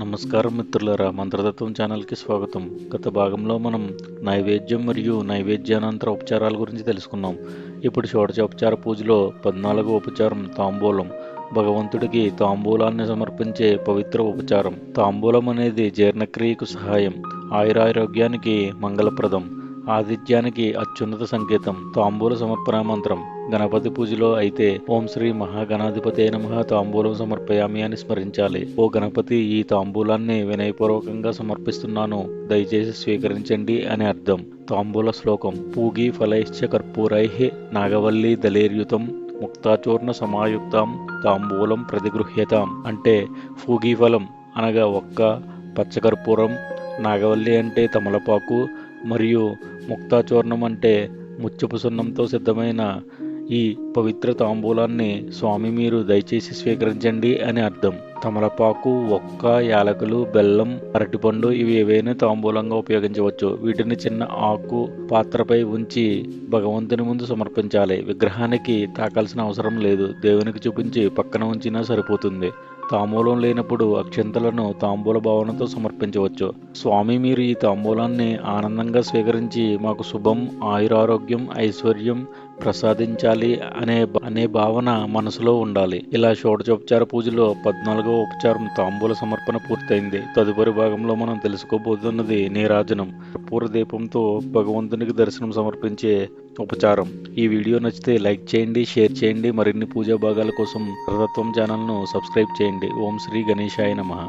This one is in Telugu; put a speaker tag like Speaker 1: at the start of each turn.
Speaker 1: నమస్కారం మిత్రులరా మంత్రతత్వం ఛానల్కి స్వాగతం. గత భాగంలో మనం నైవేద్యం మరియు నైవేద్యానంతర ఉపచారాల గురించి తెలుసుకున్నాం. ఇప్పుడు షోడశోపచార పూజలో పద్నాలుగో ఉపచారం తాంబూలం. భగవంతుడికి తాంబూలాన్ని సమర్పించే పవిత్ర ఉపచారం. తాంబూలం అనేది జీర్ణక్రియకు సహాయం. ఆయురారోగ్యానికి మంగళప్రదం. ఆతిథ్యానికి అత్యున్నత సంకేతం. తాంబూల సమర్పణ మంత్రం. గణపతి పూజలో అయితే ఓం శ్రీ మహాగణాధిపతే నమ. తాంబూలం సమర్పయామి అని స్మరించాలి. ఓ గణపతి ఈ తాంబూలాన్ని వినయపూర్వకంగా సమర్పిస్తున్నాను. దయచేసి స్వీకరించండి అని అర్థం. తాంబూల శ్లోకం. పూగి ఫలైశ్చ కర్పూరై నాగవల్లి దళేర్యుతం ముక్తాచూర్ణ సమాయుక్తం తాంబూలం ప్రతిగృహ్యతాం. అంటే ఫూగీ ఫలం అనగా ఒక్క పచ్చకర్పూరం నాగవల్లి అంటే తమలపాకు. మరియు ముక్తాచూర్ణం అంటే ముత్యపు సున్నంతో సిద్ధమైన ఈ పవిత్ర తాంబూలాన్ని స్వామి మీరు దయచేసి స్వీకరించండి అని అర్థం. తమలపాకు ఒక్క యాలకులు బెల్లం అరటిపండు ఇవి ఏవైనా తాంబూలంగా ఉపయోగించవచ్చు. వీటిని చిన్న ఆకు పాత్రపై ఉంచి భగవంతుని ముందు సమర్పించాలి. విగ్రహానికి తాకాల్సిన అవసరం లేదు. దేవునికి చూపించి పక్కన ఉంచినా సరిపోతుంది. తాంబూలం లేనప్పుడు అక్షంతలను తాంబూల భావనతో సమర్పించవచ్చు. స్వామి మీరు ఈ తాంబూలాన్ని ఆనందంగా స్వీకరించి మాకు శుభం ఆయురారోగ్యం ఐశ్వర్యం ప్రసాదించాలి అనే అనే భావన మనసులో ఉండాలి. ఇలా షోడచోపచార పూజలో పద్నాలుగో ఉపచారం తాంబూల సమర్పణ పూర్తయింది. తదుపరి భాగంలో మనం తెలుసుకోబోతున్నది నీరాజనం పూర్వ దీపంతో భగవంతునికి దర్శనం సమర్పించే ఉపచారం. ఈ వీడియో నచ్చితే లైక్ చేయండి షేర్ చేయండి మరిన్ని పూజా భాగాల కోసం రథత్వం ఛానల్ను సబ్స్క్రైబ్ చేయండి. ఓం శ్రీ గణేశాయ నమః.